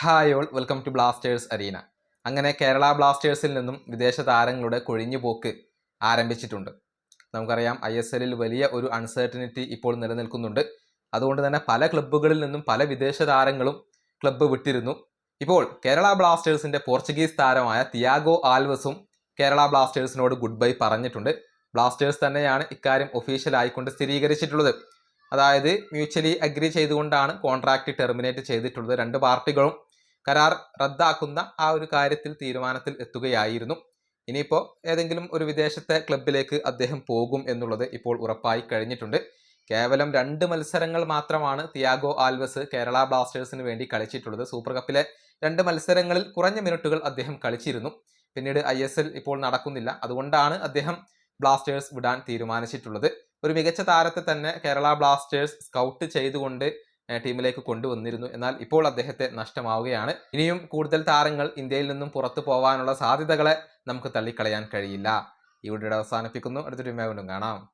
Hi all welcome to Blasters arena അങ്ങനെ കേരള ബ്ലാസ്റ്റേഴ്സിൽ നിന്നും വിദേശ താരങ്ങളുടെ കൊഴിഞ്ഞുപോക്ക് ആരംഭിച്ചിട്ടുണ്ട്. നമുക്കറിയാം ഐ എസ് എല്ലിൽ വലിയ ഒരു അൺസർട്ടനിറ്റി ഇപ്പോൾ നിലനിൽക്കുന്നുണ്ട്. അതുകൊണ്ട് തന്നെ പല ക്ലബ്ബുകളിൽ നിന്നും പല വിദേശ താരങ്ങളും ക്ലബ്ബ് വിട്ടിരുന്നു. ഇപ്പോൾ കേരള ബ്ലാസ്റ്റേഴ്സിന്റെ പോർച്ചുഗീസ് താരമായ തിയാഗോ ആൽവസും കേരള ബ്ലാസ്റ്റേഴ്സിനോട് ഗുഡ് ബൈ പറഞ്ഞിട്ടുണ്ട്. ബ്ലാസ്റ്റേഴ്സ് തന്നെയാണ് ഇക്കാര്യം ഒഫീഷ്യൽ ആയിക്കൊണ്ട് സ്ഥിരീകരിച്ചിട്ടുള്ളത്. അതായത് മ്യൂച്വലി അഗ്രി ചെയ്തുകൊണ്ടാണ് കോൺട്രാക്റ്റ് ടെർമിനേറ്റ് ചെയ്തിട്ടുള്ളത്. രണ്ട് പാർട്ടികളും കരാർ റദ്ദാക്കുന്ന ആ ഒരു കാര്യത്തിൽ തീരുമാനത്തിൽ എത്തുകയായിരുന്നു. ഇനിയിപ്പോൾ ഏതെങ്കിലും ഒരു വിദേശത്തെ ക്ലബിലേക്ക് അദ്ദേഹം പോകും എന്നുള്ളത് ഇപ്പോൾ ഉറപ്പായി കഴിഞ്ഞിട്ടുണ്ട്. കേവലം രണ്ട് മത്സരങ്ങൾ മാത്രമാണ് തിയാഗോ ആൽവസ് കേരള ബ്ലാസ്റ്റേഴ്സിന് വേണ്ടി കളിച്ചിട്ടുള്ളത്. സൂപ്പർ കപ്പിലെ രണ്ട് മത്സരങ്ങളിൽ കുറഞ്ഞ മിനിറ്റുകൾ അദ്ദേഹം കളിച്ചിരുന്നു. പിന്നീട് ഐ ഇപ്പോൾ നടക്കുന്നില്ല. അതുകൊണ്ടാണ് അദ്ദേഹം ബ്ലാസ്റ്റേഴ്സ് വിടാൻ തീരുമാനിച്ചിട്ടുള്ളത്. ഒരു മികച്ച താരത്തെ തന്നെ കേരള ബ്ലാസ്റ്റേഴ്സ് സ്കൗട്ട് ചെയ്തുകൊണ്ട് ടീമിലേക്ക് കൊണ്ടുവന്നിരുന്നു. എന്നാൽ ഇപ്പോൾ അദ്ദേഹത്തെ നഷ്ടമാവുകയാണ്. ഇനിയും കൂടുതൽ താരങ്ങൾ ഇന്ത്യയിൽ നിന്നും പുറത്തു പോകാനുള്ള സാധ്യതകളെ നമുക്ക് തള്ളിക്കളയാൻ കഴിയില്ല. ഈ അവസാനിപ്പിക്കുന്നു. അടുത്തൊരു വീണ്ടും കാണാം.